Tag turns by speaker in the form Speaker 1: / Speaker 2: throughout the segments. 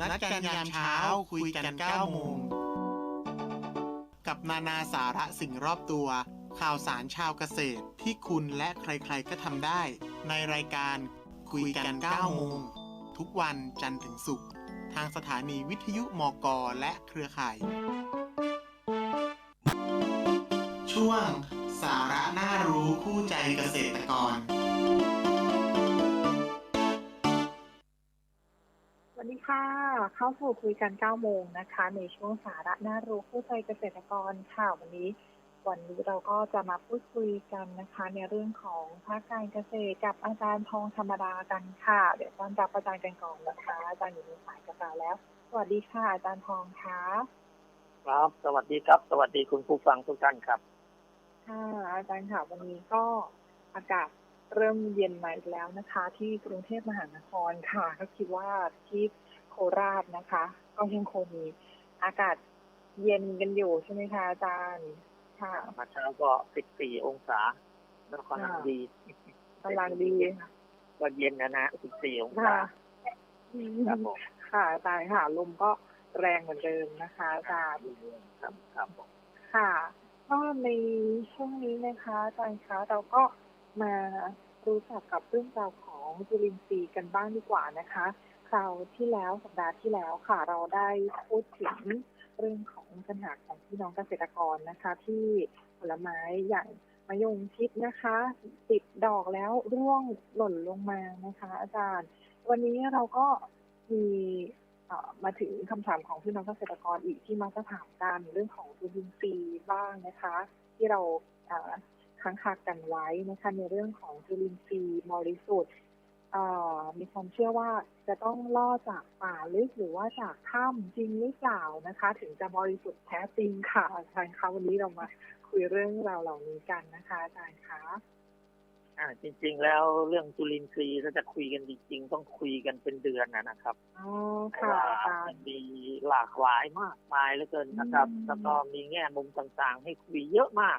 Speaker 1: นัดกันยามเช้าคุยกัน9โมง กับนานาสาระสิ่งรอบตัว ข่าวสารชาวเกษตรที่คุณและใครๆก็ทำได้ ในรายการคุยกัน9โมง ทุกวันจันทร์ถึงศุกร์ทางสถานีวิทยุมกและเครือข่าย ช่วงสาระน่ารู้คู่ใจเกษตรกร
Speaker 2: ค่ะ เข้าสู่คุยกัน 9 โมงนะคะ ในช่วงสาระน่ารู้ผู้ใจเกษตรกรค่ะ วันนี้ วันนี้เราก็จะมาพูดคุยกันนะคะ ในเรื่องของภาคการเกษตรกับอาจารย์ทองธรรมดากันค่ะ เดี๋ยวต้อนรับอาจารย์กันก่อนนะคะ อาจารย์อยู่ในสายกับเราแล้ว สวัสดีค่ะ อาจารย์ทองคะ
Speaker 3: ครับ สวัสดีครับ สวัสดีคุณผู้ฟังทุกท่านครับ
Speaker 2: ค่ะ อาจารย์ค่ะ วันนี้ก็อากาศเริ่มเย็นมาอีกแล้วนะคะ ที่กรุงเทพมหานครค่ะก็คิดว่าที่ โคราชนะคะ ก็ยังคงมีอากาศเย็นกันอยู่ใช่ไหมคะอาจารย์ค่ะ
Speaker 3: มาเช้าก็ 14 องศาแล้วก็นังดี
Speaker 2: กำลังดี
Speaker 3: ก็เย็นนะนะ 14 องศา
Speaker 2: ค่ะ
Speaker 3: ครับผม
Speaker 2: ค่ะอาจารย์ค่ะลมก็แรงเหมือนเดิมนะคะอาจารย์
Speaker 3: ครับครับผม
Speaker 2: ค่ะก็ในช่วงนี้นะคะอาจารย์คะเราก็มารู้จักกับเรื่องราวของจุลินทรีย์กันบ้างดีกว่านะคะ คราวที่แล้วสัปดาห์ที่แล้วค่ะ เราได้พูดถึงเรื่องของปัญหาของพี่น้องเกษตรกรนะคะ ที่ผลไม้อย่างมะยงชิดนะคะติดดอกแล้วร่วงหล่นลงมานะคะ อาจารย์ วันนี้เราก็มีมาถึงคำถามของพี่น้องเกษตรกรอีกที่มักจะถามกันเรื่องของจุลินทรีย์บ้างนะคะ ที่เราค้างคากันไว้นะคะในเรื่องของจุลินทรีย์บริสุทธิ์ มีความเชื่อว่าจะต้องล่อจากป่าลึกหรือว่าจากถ้ำจริงหรือเปล่านะคะ ถึงจะบริสุทธิ์แท้จริงค่ะอาจารย์คะวันนี้เรามาคุยเรื่องราวเหล่านี้กันนะคะอาจารย์คะ
Speaker 3: อ่าจริง ๆ แล้วเรื่องจุลินทรีย์ถ้าจะคุยกันจริง ๆ ต้องคุยกันเป็นเดือนนะนะครับ
Speaker 2: อ๋อ
Speaker 3: เพราะ
Speaker 2: ค่ะ
Speaker 3: ว่า
Speaker 2: อาจาร
Speaker 3: มัน
Speaker 2: ย์
Speaker 3: มีหลากหลายมากมายเหลือเกินนะครับ
Speaker 2: อืม
Speaker 3: แล้วก็มีแง่มุมต่างๆ ให้คุยเยอะมาก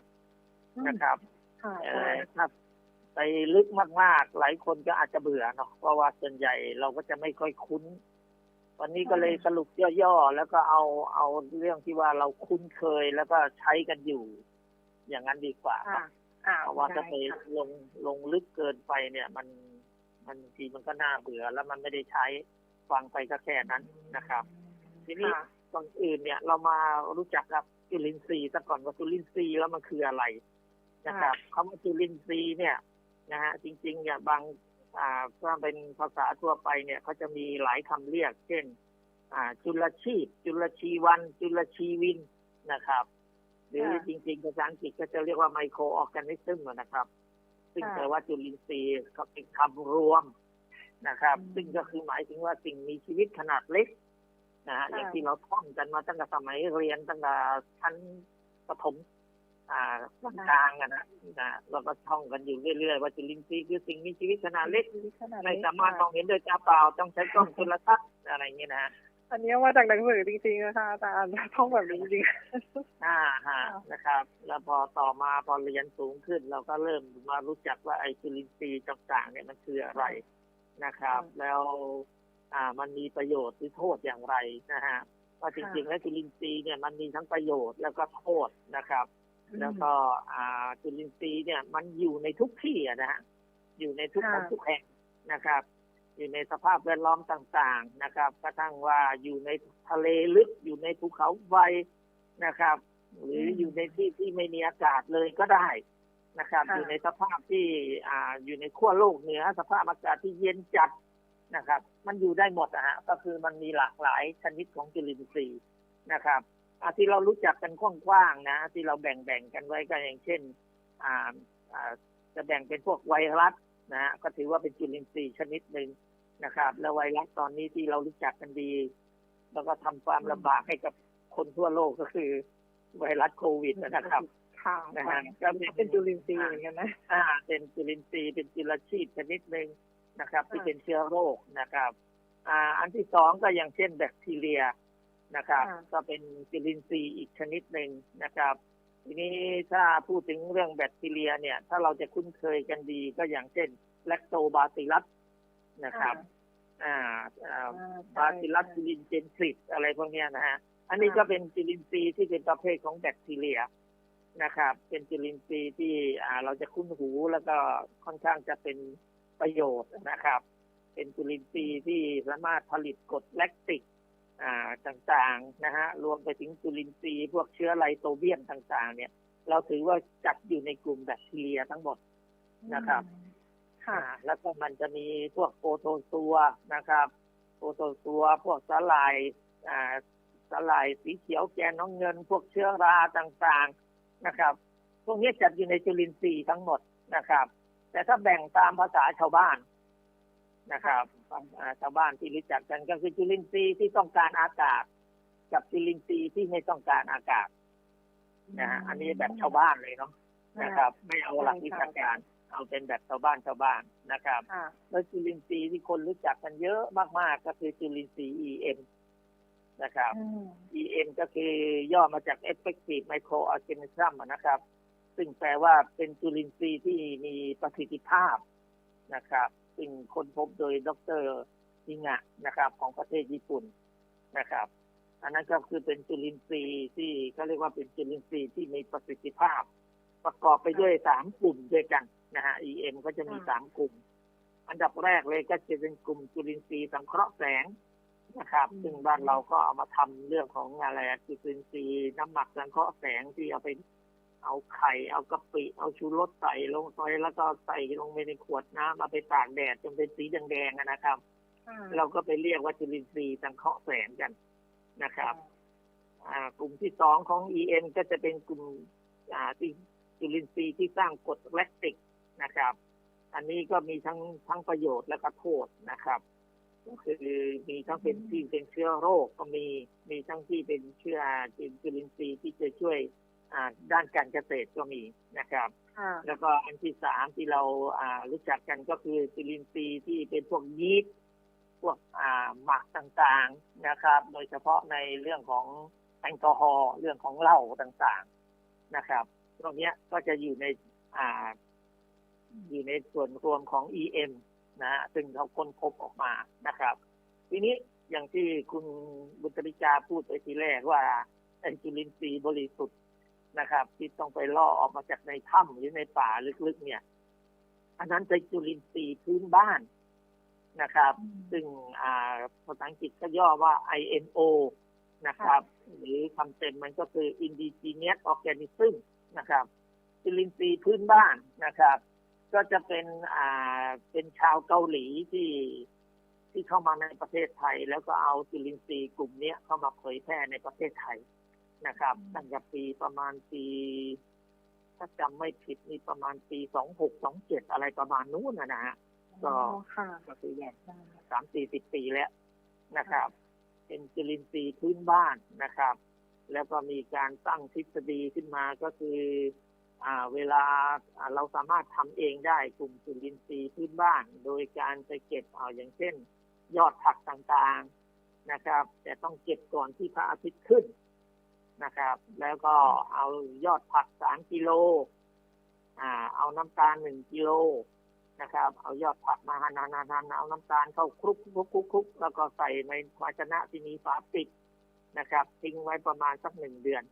Speaker 3: นะครับ
Speaker 2: ค่ะอา
Speaker 3: เอ่
Speaker 2: จาร
Speaker 3: อ
Speaker 2: ย์
Speaker 3: ถ้า ไปลึกมากๆ หลายคนก็อาจจะเบื่อเนาะเพราะว่าส่วนใหญ่เราก็จะไม่ค่อยคุ้น วันนี้ก็เลยสรุปย่อๆ แล้วก็เอาเอาเรื่องที่ว่าเราคุ้นเคยแล้วก็ใช้กันอยู่ อย่างนั้นดีกว่าค
Speaker 2: ค่ะ
Speaker 3: รับ
Speaker 2: อ่า
Speaker 3: เพราะว่า
Speaker 2: ได้
Speaker 3: ถ้าไป
Speaker 2: ค่ะ
Speaker 3: ลงลงลึกเกินไปเนี่ย มันมันบางทีมันก็น่าเบื่อ แล้วมันไม่ได้ใช้ฟังไปก็แค่นั้นนะครับ ทีนี้
Speaker 2: ค่ะ
Speaker 3: ก่อนอื่นเนี่ย เรามารู้จักกับจุลินทรีย์ซะก่อนว่าจุลินทรีย์แล้วมันคืออะไรนะครับคำว่าจุลินทรีย์เนี่ย นะฮะจริงๆเนี่ยบางอ่าถ้าเป็นภาษาทั่วไปเนี่ยเขาจะมีหลายคำเรียก เช่นอ่าจุลชีพ จุลชีวัน จุลชีวินนะครับ หรือ
Speaker 2: ค่ะ
Speaker 3: จริงๆภาษาอังกฤษก็จะเรียกว่าไมโครออร์แกนิซึมนะครับ ซึ่ง
Speaker 2: ค่ะ
Speaker 3: แปลว่าจุลินทรีย์ก็เป็นคำรวมนะครับ
Speaker 2: อืม
Speaker 3: ซึ่งก็คือหมายถึงว่าสิ่งมีชีวิตขนาดเล็กนะฮะ
Speaker 2: ค่ะ
Speaker 3: อย่างที่เราท่องกันมาตั้งแต่สมัยเรียนตั้งแต่ชั้นประถม อ่ากลางๆอะนะนะเราก็ท่องกันอยู่เรื่อยๆว่าจุลินทรีย์คือสิ่งมีชีวิตขนาดเล็ก
Speaker 2: ขนาด
Speaker 3: ไม่
Speaker 2: เล็ก
Speaker 3: สามารถมอง
Speaker 2: ค่ะ
Speaker 3: เห็นโดยตาเปล่าต้องใช้กล้องโทรทัศน์อะไรอย่างเงี้ยนะ
Speaker 2: อันนี้มาจากหนังสือจริงๆนะคะอาจารย์ท่องแบบนี้จริง
Speaker 3: อ่าฮะ
Speaker 2: ค่ะ
Speaker 3: นะครับ แล้วพอต่อมาพอเรียนสูงขึ้น เราก็เริ่มมารู้จักว่าไอจุลินทรีย์ต่างๆเนี่ยมันคืออะไรนะครับ
Speaker 2: ค่ะ
Speaker 3: แล้วอ่ามันมีประโยชน์หรือโทษอย่างไรนะฮะว่าจริงๆ
Speaker 2: ค่ะ
Speaker 3: แล้วจุลินทรีย์เนี่ยมันมีทั้งประโยชน์แล้วก็โทษนะครับ
Speaker 2: อืม
Speaker 3: แล้วก็อ่าจุลินทรีย์เนี่ย มันอยู่ในทุกที่อะนะฮะอยู่ในทุก
Speaker 2: ค่ะ
Speaker 3: ทุกแห่งนะครับ อยู่ในสภาพแวดล้อมต่างๆนะครับ กระทั่งว่าอยู่ในทะเลลึกอยู่ในภูเขาไฟนะครับ หรืออยู่ในที่ที่ไม่มีอากาศเลยก็ได้นะครับ
Speaker 2: ค่ะ
Speaker 3: อยู่ในสภาพที่อ่าอยู่ในขั้วโลกเหนือ สภาพอากาศที่เย็นจัดนะครับ มันอยู่ได้หมดนะฮะก็คือมันมีหลากหลายชนิดของจุลินทรีย์นะครับอ่า ที่เรารู้จักกันกว้างๆนะ ที่เราแบ่งๆกันไว้ก็อย่างเช่นอ่าอ่าจะแบ่งเป็นพวกไวรัสนะฮะก็ถือว่าเป็นจุลินทรีย์ชนิดหนึ่งนะครับ แล้วไวรัสตอนนี้ที่เรารู้จักกันดี แล้วก็ทำความลำบากให้กับคนทั่วโลกก็คือ ไวรัสโควิดนะครับ
Speaker 2: ค่ะ
Speaker 3: นะฮะก็เป็น
Speaker 2: เป็นจุลินทรีย์เหมือนกันนะ
Speaker 3: อ่า เป็นจุลินทรีย์เป็นจุลชีพชนิดหนึ่งนะครับ ที่
Speaker 2: ค่ะ
Speaker 3: เป็นเชื้อโรคนะครับ อ่า อันที่สองก็อย่างเช่นแบคทีเรีย นะครับ
Speaker 2: ค่ะ
Speaker 3: ก็เป็นจุลินทรีย์อีกชนิดหนึ่งนะครับ ทีนี้ถ้าพูดถึงเรื่องแบคทีเรียเนี่ย ถ้าเราจะคุ้นเคยกันดีก็อย่างเช่นแลคโตบาซิลัสนะครับอ่าอ่า
Speaker 2: อ่า
Speaker 3: บาซิลัส
Speaker 2: ใช่
Speaker 3: จุลินเจนซิสอะไรพวกเนี้ยนะฮะอันนี้ก็เป็นจุลินทรีย์ที่เป็นประเภทของแบคทีเรียนะครับ เป็นจุลินทรีย์ที่อ่าเราจะคุ้นหูแล้วก็ค่อนข้างจะเป็นประโยชน์นะครับ เป็นจุลินทรีย์ที่สามารถผลิตกรดแลคติกอ่า ต่างๆนะฮะรวมไปถึงจุลินทรีย์พวกเชื้อไลโตเบียนต่าง ๆ เนี่ย เราถือว่าจัดอยู่ในกลุ่มแบคทีเรียทั้งหมดนะครับ
Speaker 2: ค่ะ
Speaker 3: อ่าแล้วก็มันจะมีพวกโปรโตซัวนะครับโปรโตซัวพวกสาลายอ่าสาลายสีเขียวแกนน้องเงิน พวกเชื้อราต่างๆนะครับ พวกนี้จัดอยู่ในจุลินทรีย์ทั้งหมดนะครับ แต่ถ้าแบ่งตามภาษาชาวบ้านนะครับ อ่าชาวบ้านที่รู้จักกันก็คือจุลินทรีย์ที่ต้องการอากาศ กับจุลินทรีย์ที่ไม่ต้องการอากาศนะฮะอันนี้แบบชาวบ้านเลยเนาะนะครับ ไม่เอาหลักวิชาการ เอาเป็นแบบชาวบ้านชาวบ้านนะครับ
Speaker 2: ค่ะ
Speaker 3: แล้วจุลินทรีย์ที่คนรู้จักกันเยอะมากๆ ก็คือจุลินทรีย์ EM นะครับ
Speaker 2: อืม
Speaker 3: EM ก็คือย่อมาจาก Effective Microorganism อะนะครับ ซึ่งแปลว่าเป็นจุลินทรีย์ที่มีประสิทธิภาพนะครับ ซึ่งค้นพบโดยดรฮิงะนะครับ ของประเทศญี่ปุ่นนะครับ อันนั้นก็คือเป็นจุลินทรีย์ที่เขาเรียกว่าเป็นจุลินทรีย์ที่มีประสิทธิภาพ ประกอบไปด้วยสามกลุ่มด้วยกันนะฮะ EM ก็จะมีสามกลุ่ม อันดับแรกเลยก็จะเป็นกลุ่มจุลินทรีย์สังเคราะห์แสงนะครับ ซึ่งบ้านเราก็เอามาทำเรื่องของอะไรจุลินทรีย์น้ำหมักสังเคราะห์แสงที่เอาไป เอาไข่เอากะปิ เอาชูรสใส่ลงไปแล้วก็ใส่ลงไปในขวดน้ำเอาไปตากแดดจนเป็นสีแดงๆอะนะครับ
Speaker 2: ค่ะ
Speaker 3: เราก็ไปเรียกว่าจุลินทรีย์สังเคราะห์แสงกันนะครับ อ่ากลุ่มที่สองของ EM ก็จะเป็นกลุ่มอ่าที่จุลินทรีย์ที่สร้างกรดแลคติกนะครับ อันนี้ก็มีทั้งทั้งประโยชน์และก็โทษนะครับก็คือมีทั้งเป็นที่เป็นเชื้อโรคก็มีมีทั้งที่เป็นเชื้อจุลินทรีย์ที่จะช่วยอ่า ด้านการเกษตรก็มีนะครับ
Speaker 2: ค่ะ
Speaker 3: แล้วก็อันที่สามที่เราอ่ารู้จักกันก็คือจุลินทรีย์ที่เป็นพวกยีสต์พวกอ่าหมักต่างๆนะครับ โดยเฉพาะในเรื่องของแอลกอฮอล์เรื่องของเหล้าต่างๆนะครับตรงเนี้ยก็จะอยู่ในอ่าอยู่ในส่วนรวมของ EM นะฮะซึ่งเขาค้นพบออกมานะครับ ทีนี้อย่างที่คุณบุตริจาพูดไปทีแรกว่าไอ้จุลินทรีย์บริสุทธิ์ นะครับ ที่ต้องไปล่อออกมาจากในถ้ำหรือในป่าลึกๆ เนี่ย อันนั้นเป็นจุลินทรีย์พื้นบ้านนะครับ ซึ่งอ่าภาษาอังกฤษก็ย่อว่า INO นะครับ หรือคำเต็มมันก็คือ indigenous organism นะครับจุลินทรีย์พื้นบ้านนะครับ ก็จะเป็นอ่าเป็นชาวเกาหลีที่ที่เข้ามาในประเทศไทย แล้วก็เอาจุลินทรีย์กลุ่มเนี้ยเข้ามาเผยแพร่ในประเทศไทย นะครับตั้งแต่ปีประมาณปีถ้าจำไม่ผิดนี่ประมาณปีสองหกสองเจ็ดอะไรประมาณนู้นนะนะฮะก็
Speaker 2: อ๋อค่ะ
Speaker 3: ก็คืออย่างสามสี่สิบปีแล้วนะครับ เป็นจุลินทรีย์พื้นบ้านนะครับ แล้วก็มีการตั้งทฤษฎีขึ้นมาก็คืออ่าเวลาอ่าเราสามารถทำเองได้กลุ่มจุลินทรีย์พื้นบ้าน โดยการไปเก็บเอาอย่างเช่น ยอดผักต่างๆนะครับ แต่ต้องเก็บก่อนที่พระอาทิตย์ขึ้น นะครับ แล้วก็เอายอดผักสามกิโลอ่าเอาน้ำตาลหนึ่งกิโลนะครับ เอายอดผักมาหั่นๆๆๆเอาน้ำตาลเข้าคลุกคลุกคลุกคลุกแล้วก็ใส่ในภาชนะที่มีฝาปิดนะครับทิ้งไว้ประมาณสักหนึ่งเดือน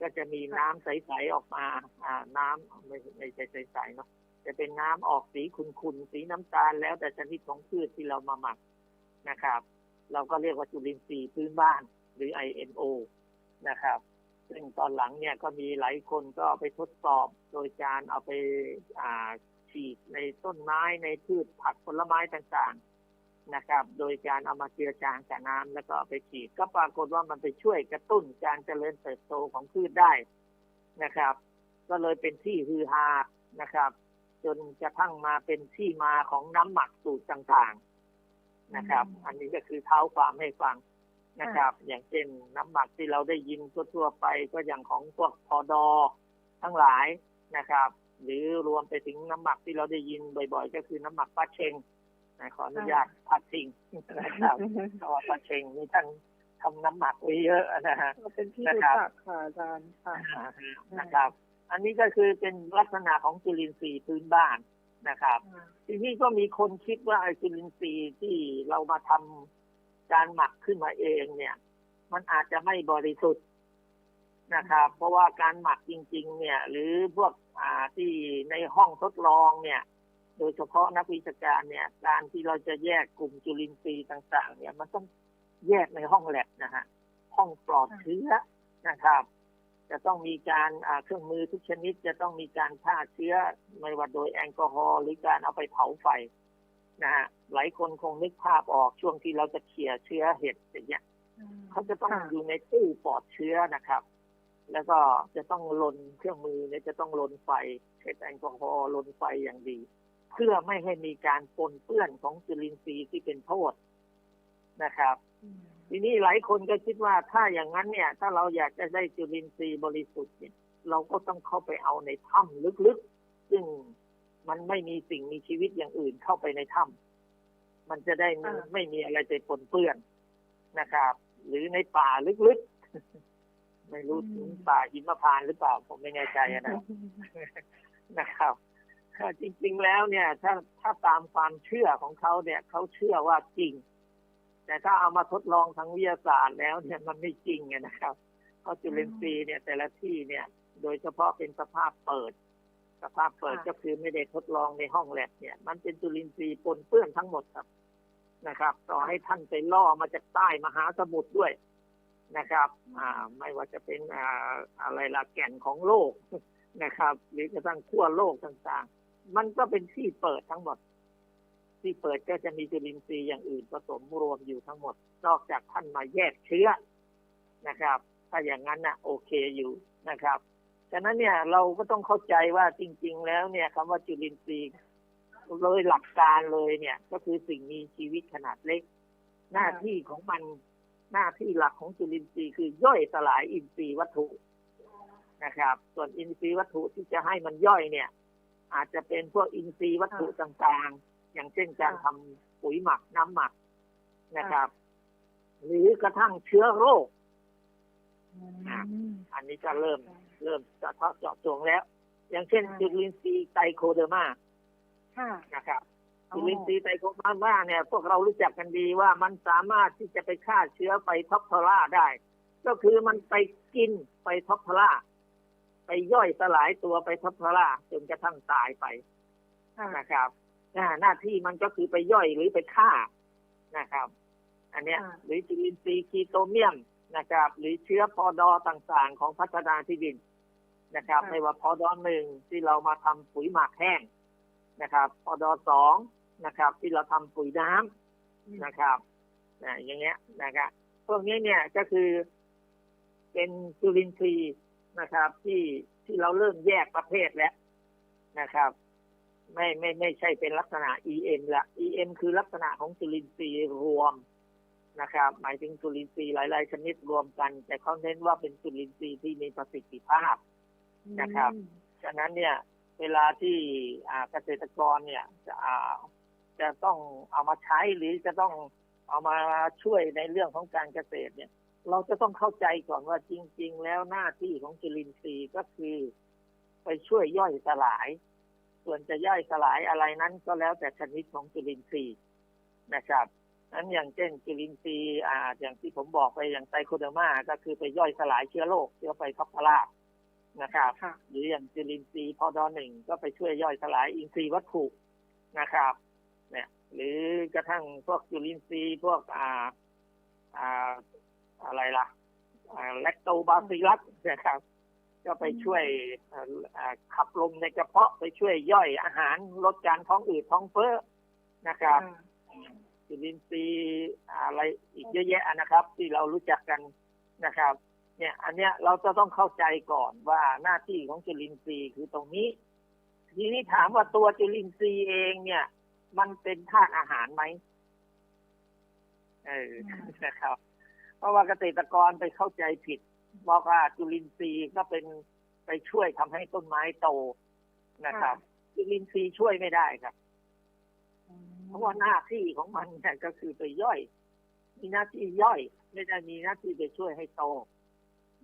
Speaker 3: ก็จะมีน้ำใสๆออกมาอ่าน้ำไม่ไม่ใช่ใสๆเนาะจะเป็นน้ำออกสีขุ่นๆสีน้ำตาลแล้วแต่ชนิดของพืชที่เรามาหมักนะครับ เราก็เรียกว่าจุลินทรีย์พื้นบ้านหรือ INO นะครับ ซึ่งตอนหลังเนี่ยก็มีหลายคนก็ไปทดสอบโดยการเอาไปอ่าฉีดในต้นไม้ในพืชผักผลไม้ต่างๆนะครับ โดยการเอามาเจือจางกับน้ำแล้วก็ไปฉีดก็ปรากฏว่ามันไปช่วยกระตุ้นการเจริญเติบโตของพืชได้นะครับ ก็เลยเป็นที่ฮือฮานะครับ จนกระทั่งมาเป็นที่มาของน้ำหมักสูตรต่างๆนะครับ อันนี้ก็คือเท้าความให้ฟัง นะครับ อย่างเช่นน้ำหมักที่เราได้ยินทั่วๆไปก็อย่างของพวกพอดอทั้งหลายนะครับ หรือรวมไปถึงน้ำหมักที่เราได้ยินบ่อย ๆ ก็คือน้ำหมักปลาเชงนะขออนุญาตพัดทิ้งนะครับเพราะว่าปลาเชงนี่ท่านทำน้ำหมักไว้เยอะนะฮะ
Speaker 2: ก็เป็นที่
Speaker 3: นะ
Speaker 2: รู้
Speaker 3: ครับ
Speaker 2: จักค่ะอาจารย์ค่ะ
Speaker 3: นะครับ อันนี้ก็คือเป็นลักษณะของจุลินทรีย์พื้นบ้านนะครับ ทีนี้ก็มีคนคิดว่าไอจุลินทรีย์ที่เรามาทำ การหมักขึ้นมาเองเนี่ย มันอาจจะไม่บริสุทธิ์นะครับ เพราะว่าการหมักจริง ๆ เนี่ย หรือพวกอ่าที่ในห้องทดลองเนี่ย โดยเฉพาะนักวิชาการเนี่ย การที่เราจะแยกกลุ่มจุลินทรีย์ต่าง ๆ เนี่ย มันต้องแยกในห้องแลบนะฮะห้องปลอดเชื้อนะครับ จะต้องมีการเครื่องมือทุกชนิด จะต้องมีการฆ่าเชื้อไม่ว่าโดยแอลกอฮอล์หรือการเอาไปเผาไฟ นะฮะหลายคนคงนึกภาพออกช่วงที่เราจะเขี่ยเชื้อเห็ดอย่างเงี้ยเขาจะต้อง
Speaker 2: ค่ะ
Speaker 3: อยู่ในตู้ปลอดเชื้อนะครับ แล้วก็จะต้องลนเครื่องมือเนี่ยจะต้องลนไฟเช็ดแอลกอฮอล์ลนไฟอย่างดี เพื่อไม่ให้มีการปนเปื้อนของจุลินทรีย์ที่เป็นโทษนะครับทีนี้หลายคนก็คิดว่าถ้าอย่างนั้นเนี่ย ถ้าเราอยากจะได้จุลินทรีย์บริสุทธิ์เนี่ยเราก็ต้องเข้าไปเอาในถ้ำลึกๆ ซึ่ง มันไม่มีสิ่งมีชีวิตอย่างอื่นเข้าไปในถ้ำมันจะได้ไม่
Speaker 2: อ่า
Speaker 3: ไม่มีอะไรไปปนเปื้อนนะครับ หรือในป่าลึกๆ ไม่รู้ถึงป่าหิมพานต์หรือเปล่า ผมไม่แน่ใจอะนะนะครับถ้าจริงๆแล้วเนี่ย ถ้าถ้าตามความเชื่อของเขาเนี่ยเขาเชื่อว่าจริง แต่ถ้าเอามาทดลองทางวิทยาศาสตร์แล้วเนี่ยมันไม่จริงไงนะครับเพราะจุลินทรีย์เนี่ยแต่ละที่เนี่ย โดยเฉพาะเป็นสภาพเปิด สภาพเปิด
Speaker 2: ค่ะ
Speaker 3: ก็คือไม่ได้ทดลองในห้องแลบเนี่ย มันเป็นจุลินทรีย์ปนเปื้อนทั้งหมดครับนะครับ ต่อให้ท่านไปล่อมาจากใต้มหาสมุทรด้วยนะครับ อ่า ไม่ว่าจะเป็นอ่าอะไรละแก่นของโลกนะครับ หรือกระทั่งขั้วโลกต่างๆ มันก็เป็นที่เปิดทั้งหมด ที่เปิดก็จะมีจุลินทรีย์อย่างอื่นผสมรวมอยู่ทั้งหมด นอกจากท่านมาแยกเชื้อนะครับ ถ้าอย่างนั้นนะโอเคอยู่นะครับ ฉะนั้นเนี่ยเราก็ต้องเข้าใจว่าจริง ๆ แล้วเนี่ยคำว่าจุลินทรีย์โดยหลักการเลยเนี่ย ก็คือสิ่งมีชีวิตขนาดเล็ก หน้าที่ของมันหน้าที่หลักของจุลินทรีย์คือย่อยสลายอินทรีย์วัตถุนะครับ ส่วนอินทรีย์วัตถุที่จะให้มันย่อยเนี่ย อาจจะเป็นพวกอินทรีย์วัตถุต่างๆ อย่างเช่นการทำปุ๋ยหมักน้ำหมักนะครับ หรือกระทั่งเชื้อโรคอันนี้ก็เริ่ม เริ่มเฉพาะเจาะจงแล้ว อย่างเช่น
Speaker 2: ค่ะ
Speaker 3: จุลินทรีย์ไตรโคเดอร์มา
Speaker 2: ค่ะ
Speaker 3: นะครับ
Speaker 2: อ๋อ
Speaker 3: จุลินทรีย์ไตรโคเดอร์มาเนี่ยพวกเรารู้จักกันดีว่ามันสามารถที่จะไปฆ่าเชื้อไปท็อปทอร่าได้ ก็คือมันไปกินไปท็อปทอร่าไปย่อยสลายตัวไปท็อปทอร่าจนกระทั่งตายไป
Speaker 2: ค่ะ
Speaker 3: นะครับอ่าหน้าที่มันก็คือไปย่อยหรือไปฆ่านะครับ อันเนี้ย
Speaker 2: ค่ะ
Speaker 3: หรือจุลินทรีย์คีโตเมียมนะครับ หรือเชื้อพอดอต่างๆ ของพัฒนาที่ดิน นะครับ ไม่ว่าพอดอหนึ่งที่เรามาทำปุ๋ยหมักแห้งนะครับ พอดอสองนะครับ ที่เราทำปุ๋ยน้ำนะครับนะอย่างเงี้ยนะครับพวกนี้เนี่ยก็คือเป็นจุลินทรีย์นะครับ ที่ที่เราเริ่มแยกประเภทแล้วนะครับ ไม่ไม่ไม่ใช่เป็นลักษณะ EM ละ EM คือลักษณะของจุลินทรีย์รวมนะครับ หมายถึงจุลินทรีย์หลาย ๆ ชนิดรวมกัน แต่เขาเน้นว่าเป็นจุลินทรีย์ที่มีประสิทธิภาพ นะครับ ฉะนั้นเนี่ยเวลาที่อ่าเกษตรกรเนี่ยจะอ่าจะต้องเอามาใช้หรือจะต้องเอามาช่วยในเรื่องของการเกษตรเนี่ย เราจะต้องเข้าใจก่อนว่าจริง ๆ แล้วหน้าที่ของจุลินทรีย์ก็คือ ไปช่วยย่อยสลาย ส่วนจะย่อยสลายอะไรนั้นก็แล้วแต่ชนิดของจุลินทรีย์นะครับนั้นอย่างเช่นจุลินทรีย์อ่าอย่างที่ผมบอกไปอย่างไตรโคเดอร์มาก็คือไปย่อยสลายเชื้อโรคเชื้อไฟท็อปพารา นะครับ
Speaker 2: ค่ะ
Speaker 3: หรืออย่างจุลินทรีย์พอดอหนึ่งก็ไปช่วยย่อยสลายอินทรีย์วัตถุนะครับ เนี่ย หรือกระทั่งพวกจุลินทรีย์พวกอ่าอ่าอะไรล่ะแลคโตบาซิลัสนะครับ ก็ไปช่วยอ่าอ่าขับลมในกระเพาะไปช่วยย่อยอาหารลดการท้องอืดท้องเฟ้อนะครับจุลินทรีย์อะไรอีกเยอะแยะนะครับ ที่เรารู้จักกันนะครับ เนี่ยอันเนี้ยเราจะต้องเข้าใจก่อนว่าหน้าที่ของจุลินทรีย์คือตรงนี้ ทีนี้ถามว่าตัวจุลินทรีย์เองเนี่ย มันเป็นธาตุอาหารไหมเออนะครับ เพราะว่าเกษตรกรไปเข้าใจผิดบอกว่าจุลินทรีย์ก็เป็นไปช่วยทำให้ต้นไม้โตนะครับ จุลินทรีย์ช่วยไม่ได้ครับเพราะว่าหน้าที่ของมันเนี่ยก็คือไปย่อย มีหน้าที่ย่อย ไม่ได้มีหน้าที่ไปช่วยให้โต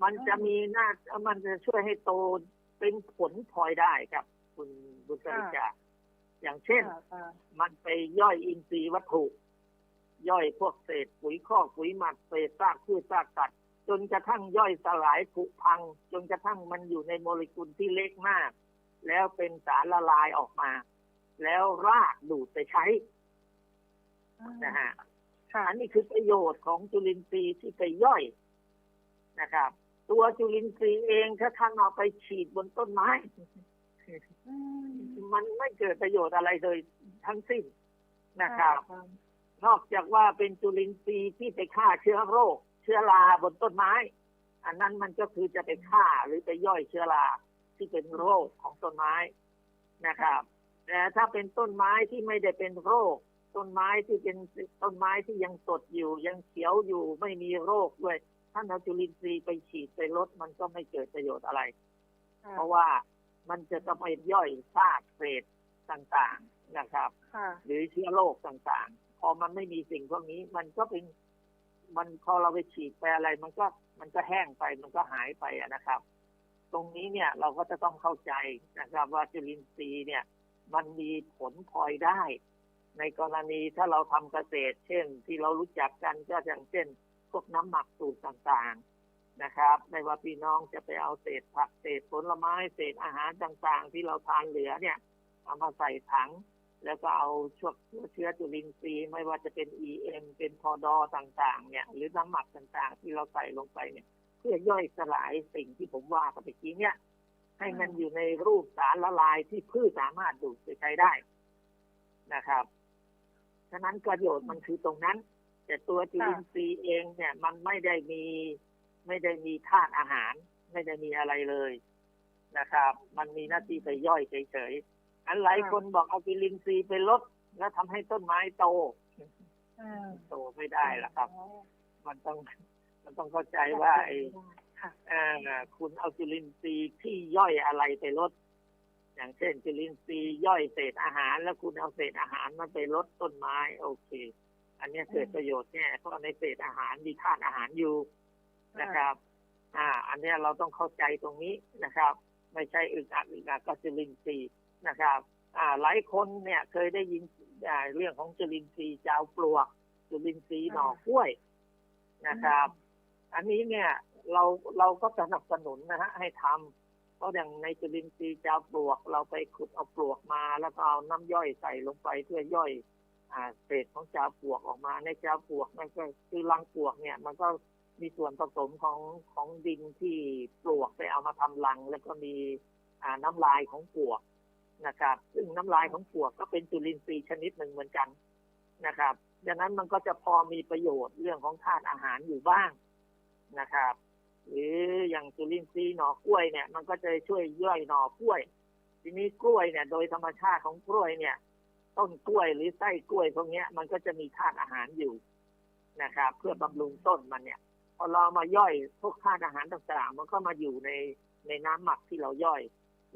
Speaker 3: มันจะมีหน้ามันจะช่วยให้โตเป็นผลพลอยได้ครับ คุณบุญสริจาอย่างเช่น
Speaker 2: ค่ะอาจารย์
Speaker 3: มันไปย่อยอินทรีย์วัตถุ ย่อยพวกเศษปุ๋ยคอกปุ๋ยหมักเศษซากพืชซากสัตว์จนกระทั่งย่อยสลายผุพัง จนกระทั่งมันอยู่ในโมเลกุลที่เล็กมาก แล้วเป็นสารละลายออกมา แล้วรากดูดไปใช้นะฮะ
Speaker 2: ค่ะ
Speaker 3: อันนี้คือประโยชน์ของจุลินทรีย์ที่ไปย่อยนะครับ ตัวจุลินทรีย์เองถ้าท่านเอาไปฉีดบนต้นไม้
Speaker 2: มั
Speaker 3: นไม่เกิดประโยชน์อะไรเลยทั้งสิ้นนะครับ นอกจากว่าเป็นจุลินทรีย์ที่ไปฆ่าเชื้อโรค เชื้อราบนต้นไม้ อันนั้นมันก็คือจะไปฆ่าหรือไปย่อยเชื้อราที่เป็นโรคของต้นไม้นะครับแต่ถ้าเป็นต้นไม้ที่ไม่ได้เป็นโรค ต้นไม้ที่เป็นต้นไม้ที่ยังสดอยู่ ยังเขียวอยู่ไม่มีโรคด้วย ท่านเอาจุลินทรีย์ไปฉีดไปลดมันก็ไม่เกิดประโยชน์อะไร
Speaker 2: ค่ะ
Speaker 3: เพราะว่ามันจะต้องไปย่อยซากเศษต่างๆนะครับ
Speaker 2: ค่ะ
Speaker 3: หรือเชื้อโรคต่างๆ พอมันไม่มีสิ่งพวกนี้ มันก็เป็นมันพอเราไปฉีดไปอะไร มันก็มันก็แห้งไปมันก็หายไปอะนะครับ ตรงนี้เนี่ยเราก็จะต้องเข้าใจนะครับ ว่าจุลินทรีย์เนี่ย มันมีผลพลอยได้ ในกรณีถ้าเราทำเกษตร เช่น ที่เรารู้จักกันก็อย่างเช่น พวกน้ำหมักสูตรต่างๆนะครับ ไม่ว่าพี่น้องจะไปเอาเศษผักเศษผลไม้เศษอาหารต่างๆ ที่เราทานเหลือเนี่ยเอามาใส่ถัง แล้วก็เอาชวเชื้อจุลินทรีย์ไม่ว่าจะเป็น EM เป็นพอดอต่างๆ เนี่ย หรือน้ำหมักต่างๆ ที่เราใส่ลงไปเนี่ย เพื่อย่อยสลายสิ่งที่ผมว่าไปเมื่อกี้เนี่ย ให้มันอยู่ในรูปสารละลายที่พืชสามารถดูดไปใช้ได้นะครับ ฉะนั้นประโยชน์มันคือตรงนั้น แต่ตัวจุลินทรีย์เองเนี่ย มันไม่ได้มีไม่ได้มีธาตุอาหาร ไม่ได้มีอะไรเลยนะครับ มันมีหน้าที่ไปย่อยเฉยๆอันหลายคนบอกเอาจุลินทรีย์ไปลดแล้วทำให้ต้นไม้โต
Speaker 2: อ่า
Speaker 3: โตไม่ได้ละครับ มันต้อง มันต้องเข้าใจว่าไอ้
Speaker 2: ค่ะ
Speaker 3: อ่าคุณเอาจุลินทรีย์ที่ย่อยอะไรไปลดอย่างเช่นจุลินทรีย์ย่อยเศษอาหาร แล้วคุณเอาเศษอาหารมาไปลดต้นไม้ โอเค อันเนี้ยเกิดประโยชน์แน่เพราะในเศษอาหารมีธาตุอาหารอยู่นะครับ อ่า อันเนี้ยเราต้องเข้าใจตรงนี้นะครับ ไม่ใช่อึกอักอึกอักก็จุลินทรีย์นะครับ อ่าหลายคนเนี่ยเคยได้ยินอ่าเรื่องของจุลินทรีย์เจ้าปลวกจุลินทรีย์หน่อกล้วยนะครับ อันนี้เนี่ยเราเราก็สนับสนุนนะฮะให้ทำเพราะอย่างในจุลินทรีย์เจ้าปลวก เราไปขุดเอาปลวกมา แล้วก็เอาน้ำย่อยใส่ลงไปเพื่อย่อยอ่า เศษของเจ้าปวกออกมา ในเจ้าปวกนั่นก็คือรังปวกเนี่ย มันก็มีส่วนผสมของของดินที่ปลวกไปเอามาทำรัง แล้วก็มีน้ำลายของปวกนะครับ ซึ่งน้ำลายของปวกก็เป็นจุลินทรีย์ชนิดหนึ่งเหมือนกันนะครับดังนั้นมันก็จะพอมีประโยชน์เรื่องของธาตุอาหารอยู่บ้างนะครับ หรืออย่างจุลินทรีย์หน่อกล้วยเนี่ย มันก็จะช่วยย่อยหน่อกล้วย ทีนี้กล้วยเนี่ย โดยธรรมชาติของกล้วยเนี่ย ต้นกล้วยหรือไส้กล้วยพวกเนี้ยมันก็จะมีธาตุอาหารอยู่นะครับเพื่อบำรุงต้นมันเนี่ยพอเรามาย่อยพวกธาตุอาหารต่างๆ มันก็มาอยู่ในในน้ำหมักที่เราย่อย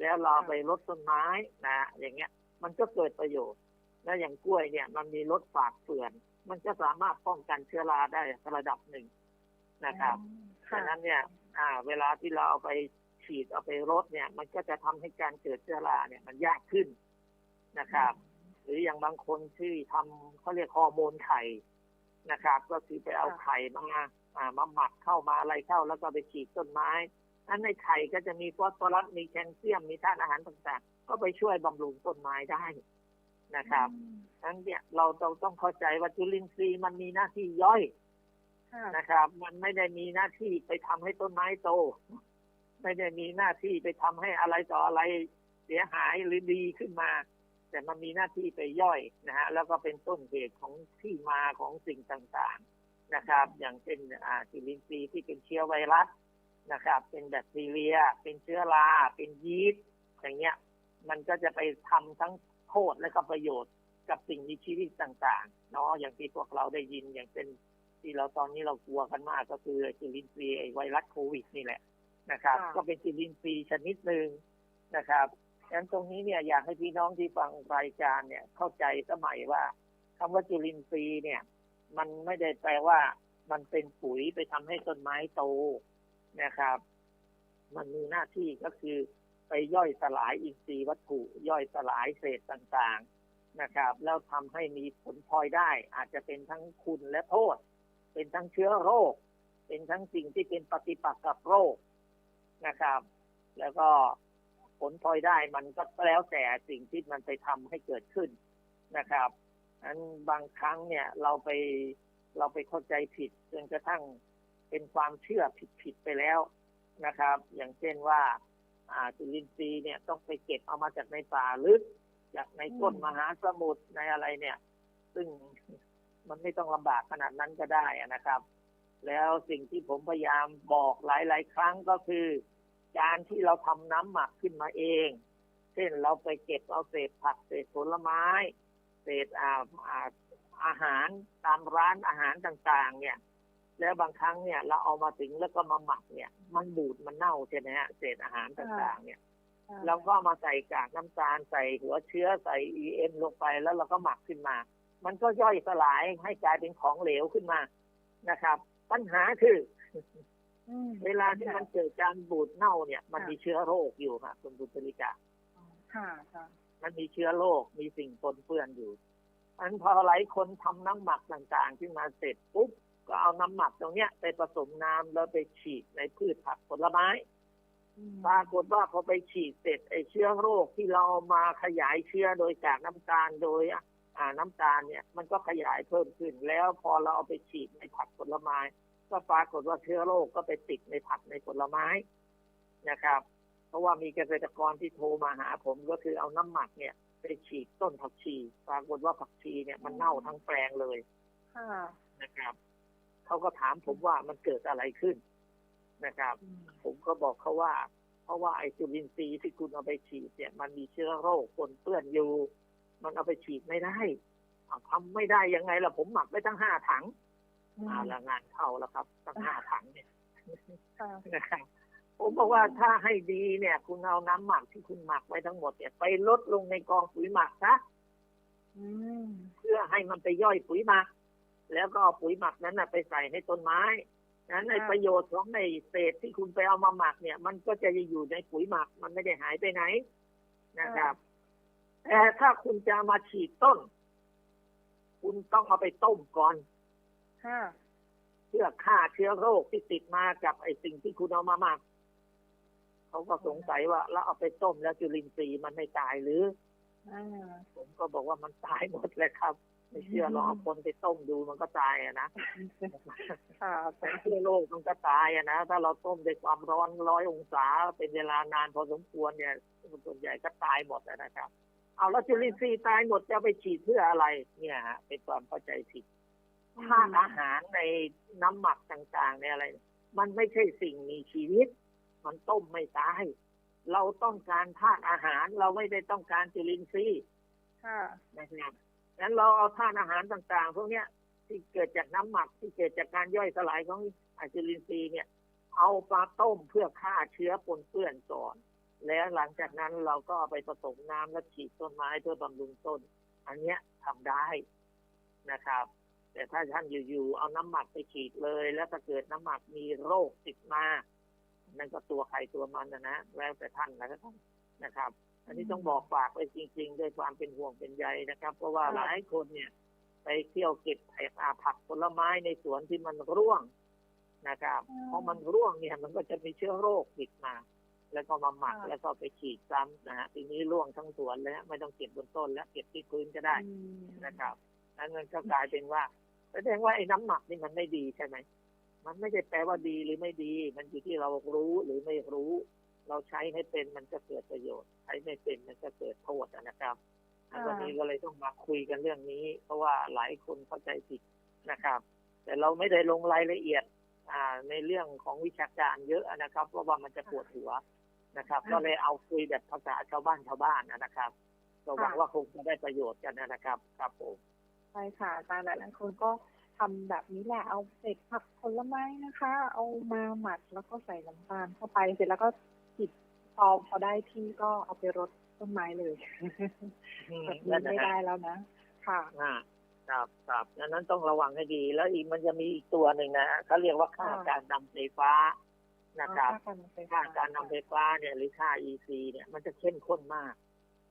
Speaker 3: แล้วเราไปลดต้นไม้นะ อย่างเงี้ย มันก็เกิดประโยชน์ แล้วอย่างกล้วยเนี่ย มันมีรสฝาดเปื่อน มันก็สามารถป้องกันเชื้อราได้ระดับหนึ่งนะครับ
Speaker 2: ค่ะ
Speaker 3: ฉะนั้นเนี่ย อ่า เวลาที่เราเอาไปฉีดเอาไปรดเนี่ย มันก็จะทำให้การเกิดเชื้อราเนี่ย มันยากขึ้นนะครับ หรืออย่างบางคนที่ทำเขาเรียกฮอร์โมนไข่นะครับ ก็คือไปเอา
Speaker 2: ค่ะ
Speaker 3: ไข่มาอ่ามาหมักเข้ามาอะไรเข้าแล้วก็ไปฉีดต้นไม้นั้นในไข่ก็จะมีฟอสฟอรัสมีแคลเซียมมีธาตุอาหารต่างๆ ก็ไปช่วยบำรุงต้นไม้ได้นะครับ
Speaker 2: อืม
Speaker 3: นั้นเนี่ยเราต้องต้องเข้าใจว่าจุลินทรีย์มันมีหน้าที่ย่อย
Speaker 2: ค่ะ
Speaker 3: นะครับ มันไม่ได้มีหน้าที่ไปทำให้ต้นไม้โต ไม่ได้มีหน้าที่ไปทำให้อะไรต่ออะไรเสียหายหรือดีขึ้นมา แต่มันมีหน้าที่ไปย่อยนะฮะแล้วก็เป็นต้นเหตุของที่มาของสิ่งต่างๆนะครับ อย่างเช่นอ่าจุลินทรีย์ที่เป็นเชื้อไวรัสนะครับ เป็นแบคทีเรีย เป็นเชื้อราเป็นยีสต์อย่างเงี้ย มันก็จะไปทำทั้งโทษและก็ประโยชน์กับสิ่งมีชีวิตต่างๆเนาะอย่างที่พวกเราได้ยินอย่างเป็นที่เราตอนนี้เรากลัวกันมากก็คือจุลินทรีย์ไอ้ไวรัสโควิดนี่แหละนะครับ
Speaker 2: ค่ะ
Speaker 3: ก็เป็นจุลินทรีย์ชนิดหนึ่งนะครับดั งนั้นตรงนี้เนี่ยอยากให้พี่น้องที่ฟังรายการเนี่ยเข้าใจสมัยว่าคำว่าจุลินทรีย์เนี่ย มันไม่ได้แปลว่า มันเป็นปุ๋ยไปทำให้ต้นไม้โตนะครับ มันมีหน้าที่ก็คือไปไปย่อยสลายอินทรีย์วัตถุ ย่อยสลายเศษต่างๆนะครับ แล้วทำให้มีผลพลอยได้ อาจจะเป็นทั้งคุณและโทษ เป็นทั้งเชื้อโรค เป็นทั้งสิ่งที่เป็นปฏิปักษ์กับโรคนะครับ แล้วก็ ผลพลอยได้มันก็แล้วแต่สิ่งที่มันไปทำให้เกิดขึ้นนะครับอันบางครั้งเนี่ยเราไปเราไปเข้าใจผิดจนกระทั่งเป็นความเชื่อผิดๆไปแล้วนะครับ อย่างเช่นว่าอ่าจุลินทรีย์เนี่ยต้องไปเก็บเอามาจากในป่าลึกจากในก้น
Speaker 2: ม
Speaker 3: หาสมุทรในอะไรเนี่ย ซึ่งมันไม่ต้องลำบากขนาดนั้นก็ได้นะครับ แล้วสิ่งที่ผมพยายามบอกหลาย ๆ ครั้งก็คือ การที่เราทำน้ำหมักขึ้นมาเอง เช่นเราไปเก็บเอาเศษผักเศษผลไม้ เศษอ่าอ่าอาหารตามร้านอาหารต่าง ๆ เนี่ย แล้วบางครั้งเนี่ย เราเอามาถึงแล้วก็มาหมักเนี่ย มันบูดมันเน่าใช่ไหมฮะเศษอาหารต่าง ๆ เนี่ยเราก็เอามาใส่กากน้ำตาลใส่หัวเชื้อใส่ EM ลงไปแล้วเราก็หมักขึ้นมา มันก็ย่อยสลายให้กลายเป็นของเหลวขึ้นมานะครับ ปัญหาคือ
Speaker 2: อืม
Speaker 3: เวลาที่มันเกิดการบูดเน่าเนี่ย มัน
Speaker 2: ค่ะ
Speaker 3: มีเชื้อโรคอยู่ค่ะคุณบุตริกา
Speaker 2: ค่ะค่ะ
Speaker 3: มันมีเชื้อโรคมีสิ่งปนเปื้อนอยู่อันพอหลายคนทำน้ำหมักต่างๆ ขึ้นมาเสร็จปุ๊บก็เอาน้ำหมักตรงเนี้ยไปผสมน้ำแล้วไปฉีดในพืชผักผลไม้
Speaker 2: อืม
Speaker 3: ปรากฏว่าพอไปฉีดเสร็จไอ้เชื้อโรคที่เราเอามาขยายเชื้อโดยจากน้ำตาลโดยอ่าน้ำตาลเนี่ย มันก็ขยายเพิ่มขึ้นแล้วพอเราเอาไปฉีดในผักผลไม้ ก็ปรากฏว่าเชื้อโรคก็ไปติดในผักในผลไม้นะครับ เพราะว่ามีเกษตรกรที่โทรมาหาผมก็คือเอาน้ำหมักเนี่ย ไปฉีดต้นผักชี ปรากฏว่าผักชีเนี่ยมันเน่าทั้งแปลงเลย
Speaker 2: ค่ะ
Speaker 3: นะครับเขาก็ถามผมว่ามันเกิดอะไรขึ้นนะครับ
Speaker 2: อืม
Speaker 3: ผมก็บอกเขาว่า เพราะว่าไอจุลินทรีย์ที่คุณเอาไปฉีดเนี่ย มันมีเชื้อโรคปนเปื้อนอยู่ มันเอาไปฉีดไม่ได้เอาทำไม่ได้ยังไงล่ะผมหมักไว้ตั้งห้าถัง
Speaker 2: อืม
Speaker 3: อ่าละงานเข้าแล้วครับตั้งห้าถังเนี่ย
Speaker 2: ค่ะ
Speaker 3: นะครับผมบอกว่าถ้าให้ดีเนี่ย คุณเอาน้ำหมักที่คุณหมักไว้ทั้งหมดเนี่ยไปลดลงในกองปุ๋ยหมักซะ
Speaker 2: อืม
Speaker 3: เพื่อให้มันไปย่อยปุ๋ยหมัก แล้วก็เอาปุ๋ยหมักนั้นนะไปใส่ในต้นไม้นั้นในประโยชน์ของในเศษที่คุณไปเอามาหมักเนี่ย มันก็จะอยู่ในปุ๋ยหมัก มันไม่ได้หายไปไหนนะครับแต่ถ้าคุณจะเอามาฉีดต้น คุณต้องเอาไปต้มก่อน
Speaker 2: ค่ะ
Speaker 3: เพื่อฆ่าเชื้อโรคที่ติดมากับไอ้สิ่งที่คุณเอามาหมักเขาก็สงสัยว่าแล้วเอาไปต้มแล้วจุลินทรีย์มันไม่ตายหรือ
Speaker 2: อ่า
Speaker 3: ผมก็บอกว่ามันตายหมดเลยครับ ไม่เชื่อลองเอาคนไปต้มดูมันก็ตายอะนะ
Speaker 2: ค่ะ
Speaker 3: แต่เชื้อโรคมันก็ตายอะนะถ้าเราต้มด้วยความร้อนร้อยองศาเป็นเวลานานพอสมควรเนี่ยส่วนใหญ่ก็ตายหมดอะนะครับเอาแล้วจุลินทรีย์ตายหมดจะเอาไปฉีดเพื่ออะไร เนี่ยฮะเป็นความเข้าใจผิด ธาตุอาหารในน้ำหมักต่างๆในอะไร มันไม่ใช่สิ่งมีชีวิต มันต้มไม่ตาย เราต้องการธาตุอาหารเราไม่ได้ต้องการจุลินทรีย์
Speaker 2: ค่ะ
Speaker 3: นะครับงั้นเราเอาธาตุอาหารต่าง ๆ พวกเนี้ยที่เกิดจากน้ำหมักที่เกิดจากการย่อยสลายของอะจุลินทรีย์เนี่ย เอาปลาต้มเพื่อฆ่าเชื้อปนเปื้อนก่อน แล้วหลังจากนั้นเราก็เอาไปผสมน้ำแล้วฉีดต้นไม้เพื่อบำรุงต้น อันเนี้ยทำได้นะครับ แต่ถ้าท่านอยู่ๆเอาน้ำหมักไปฉีดเลย แล้วถ้าเกิดน้ำหมักมีโรคติดมานั่นก็ตัวใครตัวมันนะนะแล้วแต่ท่านนะครับนะครับ อันนี้ต้องบอกฝากไว้จริง ๆ ด้วยความเป็นห่วงเป็นใยนะครับ เพราะว่า
Speaker 2: ค่ะ
Speaker 3: หลายคนเนี่ย ไปเที่ยวเก็บไอ้อาผักผลไม้ในสวนที่มันร่วงนะครับเพราะมันร่วงเนี่ยมันก็จะมีเชื้อโรคติดมา แล้วก็มาหมักแล้วก็ไปฉีดซ้ำนะฮะทีนี้ร่วงทั้งสวนแล้วไม่ต้องเก็บบนต้นแล้วเก็บที่พื้นก็ได้
Speaker 2: อืม
Speaker 3: นะครับนั้นมันก็กลายเป็นว่า แสดงว่าไอ้น้ำหมักนี่มันไม่ดีใช่ไหม มันไม่ได้แปลว่าดีหรือไม่ดี มันอยู่ที่เรารู้หรือไม่รู้ เราใช้ให้เป็นมันก็เกิดประโยชน์ ใช้ไม่เป็นมันก็เกิดโทษนะครับอันวันนี้ก็เลยต้องมาคุยกันเรื่องนี้ เพราะว่าหลายคนเข้าใจผิดนะครับ แต่เราไม่ได้ลงรายละเอียดอ่าในเรื่องของวิชาการเยอะนะครับ เพราะว่ามันจะปวดหัวนะครับ ก็เลยเอาคุยแบบภาษาชาวบ้านชาวบ้านนะครับก็หวังว่าคงจะได้ประโยชน์กันนะครับ ครับผม
Speaker 2: ใช่ค่ะอาจารย์หลายๆคนก็ทำแบบนี้แหละเอาเศษผักผลไม้นะคะ เอามาหมักแล้วก็ใส่น้ำตาลเข้าไปเสร็จแล้วก็ปิดพอพอได้ที่ก็เอาไปรดต้นไม้เลยแบบนี้ไม่ได้แล้วนะ ค่ะ
Speaker 3: อ่าครับครับดังนั้นต้องระวังให้ดี แล้วอีกมันจะมีอีกตัวหนึ่งนะเขาเรียกว่าค่า
Speaker 2: ค่ะ
Speaker 3: การนำไฟฟ้านะครับ
Speaker 2: ค่าการนำไฟ
Speaker 3: ค่า
Speaker 2: ฟ้า
Speaker 3: การนำไฟฟ้าเนี่ยหรือค่า EC เนี่ยมันจะเข้มข้นมาก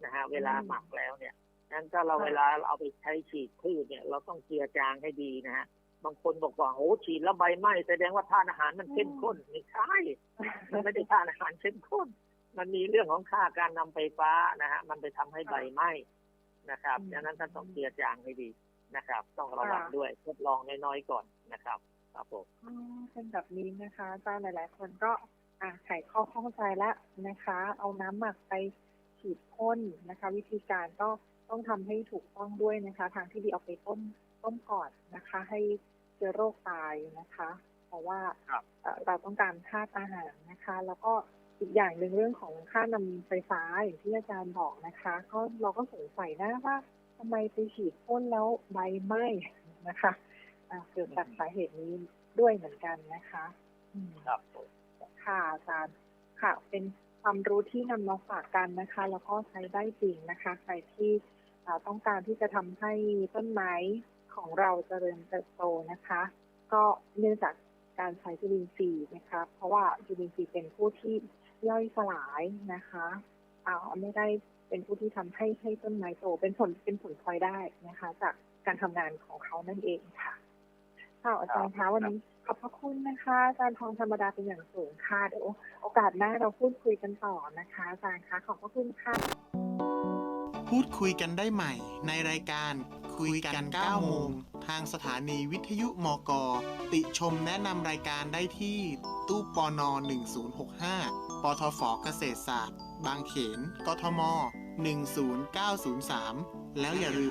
Speaker 3: นะฮะเวลาหมักแล้วเนี่ย นั้นถ้าเราเวลาเอาไปใช้ฉีดพืชเนี่ยเราต้องเจียจางให้ดีนะฮะบางคนบอกว่าโอ้ฉีดแล้วใบไหม้แสดงว่าธาตุอาหารมันเข้มข้นไม่ใช่มันไม่ได้ธาตุอาหารเข้มข้น มันมีเรื่องของค่าการนำไฟฟ้านะฮะมันไปทำให้ใบไหม้นะครับดังนั้นท่านต้องเจียจางให้ดีนะครับ ต้องระวังด้วยทดลองน้อยๆก่อนนะครับครับผม
Speaker 2: อ๋อเป็นแบบนี้นะคะอาจารย์หลาย ๆ คนก็อะไขข้อข้องใจแล้วนะคะ เอาน้ำหมักไปฉีดพ่นนะคะ วิธีการก็ ต้องทำให้ถูกต้องด้วยนะคะ ทางที่ดีเอาไปต้มต้มก่อนนะคะ ให้เชื้อโรคตายนะคะ เพราะว่า
Speaker 3: ครับ
Speaker 2: เอ่อเราต้องการธาตุอาหารนะคะ แล้วก็อีกอย่างหนึ่งเรื่องของค่านำไฟฟ้าอย่างที่อาจารย์บอกนะคะ ก็เราก็สงสัยนะว่าทำไมไปฉีดพ่นแล้วใบไหม้นะคะอ่าเกิดจากสาเหตุนี้ด้วยเหมือนกันนะคะอืม
Speaker 3: ครับผม
Speaker 2: ค่ะอาจารย์ค่ะเป็นความรู้ที่นำมาฝากกันนะคะ แล้วก็ใช้ได้จริงนะคะ ใครที่อ่า ต้องการที่จะทำให้ต้นไม้ของเราเจริญเติบโตนะคะ ก็เนื่องจากการใช้จุลินทรีย์นะคะ เพราะว่าจุลินทรีย์เป็นผู้ที่ย่อยสลายนะคะเอาไม่ได้เป็นผู้ที่ทำให้ให้ต้นไม้โต เป็นผลเป็นผลพลอยได้นะคะ จากการทำงานของเขานั่นเองค่ะค่ะอาจารย์คะวันนี้ขอบพระคุณนะคะอาจารย์ทองธรรมดาเป็นอย่างสูงค่ะเดี๋ยวโอกาสหน้าเราพูดคุยกันต่อนะคะอาจารย์คะขอบพระคุณค่ะ
Speaker 1: พูดคุยกันได้ใหม่ ในรายการคุยกัน 9 โมง ทางสถานีวิทยุมก ติชมแนะนำรายการได้ที่ ตู้ปอนอ1065 ปทฟเกษตรศาสตร์ บางเขน กทม 10903 แล้วอย่าลืม